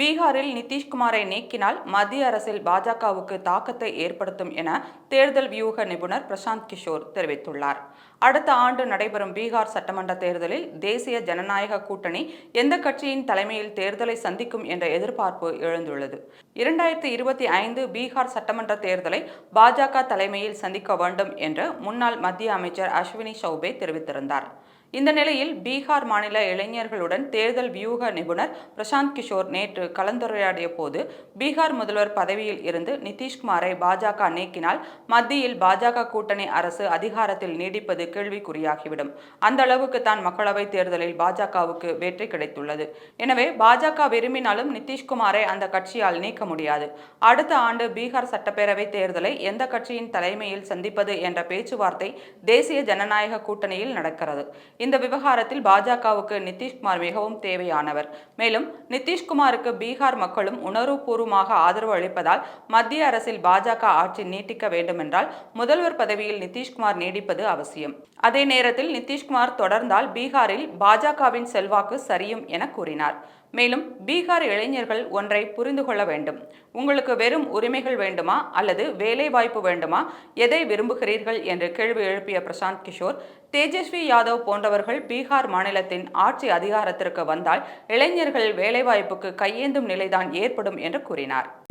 பீகாரில் நிதிஷ்குமாரை நீக்கினால் மத்திய அரசில் பாஜகவுக்கு தாக்கத்தை ஏற்படுத்தும் என தேர்தல் வியூக நிபுணர் பிரசாந்த் கிஷோர் தெரிவித்துள்ளார். அடுத்த ஆண்டு நடைபெறும் பீகார் சட்டமன்ற தேர்தலில் தேசிய ஜனநாயக கூட்டணி எந்த கட்சியின் தலைமையில் தேர்தலை சந்திக்கும் என்ற எதிர்பார்ப்பு எழுந்துள்ளது. இரண்டாயிரத்தி இருபத்தி ஐந்து பீகார் சட்டமன்ற தேர்தலை பாஜக தலைமையில் சந்திக்க வேண்டும் என்று முன்னாள் மத்திய அமைச்சர் அஸ்வினி சௌபே தெரிவித்திருந்தார். இந்த நிலையில் பீகார் மாநில இளைஞர்களுடன் தேர்தல் வியூக நிபுணர் பிரசாந்த் கிஷோர் நேற்று கலந்துரையாடிய போது பீகார் முதல்வர் பதவியில் இருந்து நிதிஷ்குமாரை பாஜக நீக்கினால் மத்தியில் பாஜக கூட்டணி அரசு அதிகாரத்தில் நீடிப்பது கேள்விக்குறியாகிவிடும். அந்த அளவுக்கு தான் மக்களவைத் தேர்தலில் பாஜகவுக்கு வெற்றி கிடைத்துள்ளது. எனவே பாஜக விரும்பினாலும் நிதிஷ்குமாரை அந்த கட்சியால் நீக்க முடியாது. அடுத்த ஆண்டு பீகார் சட்டப்பேரவை தேர்தலை எந்த கட்சியின் தலைமையில் சந்திப்பது என்ற பேச்சுவார்த்தை தேசிய ஜனநாயக கூட்டணியில் நடக்கிறது. இந்த விவகாரத்தில் பாஜகவுக்கு நிதிஷ்குமார் மிகவும் தேவையானவர். மேலும் நிதிஷ்குமாருக்கு பீகார் மக்களும் உணர்வுபூர்வமாக ஆதரவு அளிப்பதால் மத்திய அரசில் பாஜக ஆட்சி நீட்டிக்க வேண்டுமென்றால் முதல்வர் பதவியில் நிதிஷ்குமார் நீடிப்பது அவசியம். அதே நேரத்தில் நிதிஷ்குமார் தொடர்ந்தால் பீகாரில் பாஜகவின் செல்வாக்கு சரியும் என கூறினார். மேலும் பீகார் இளைஞர்கள் ஒன்றை புரிந்து கொள்ள வேண்டும். உங்களுக்கு வெறும் உரிமைகள் வேண்டுமா? அல்லது வேலை வாய்ப்பு வேண்டுமா? எதை விரும்புகிறீர்கள்? என்று கேள்வி எழுப்பிய பிரசாந்த் கிஷோர் தேஜஸ்வி யாதவ் போன்றவர்கள் பீகார் மாநிலத்தின் ஆட்சி அதிகாரத்திற்கு வந்தால் இளைஞர்கள் வேலைவாய்ப்புக்கு கையேந்தும் நிலைதான் ஏற்படும் என்று கூறினார்.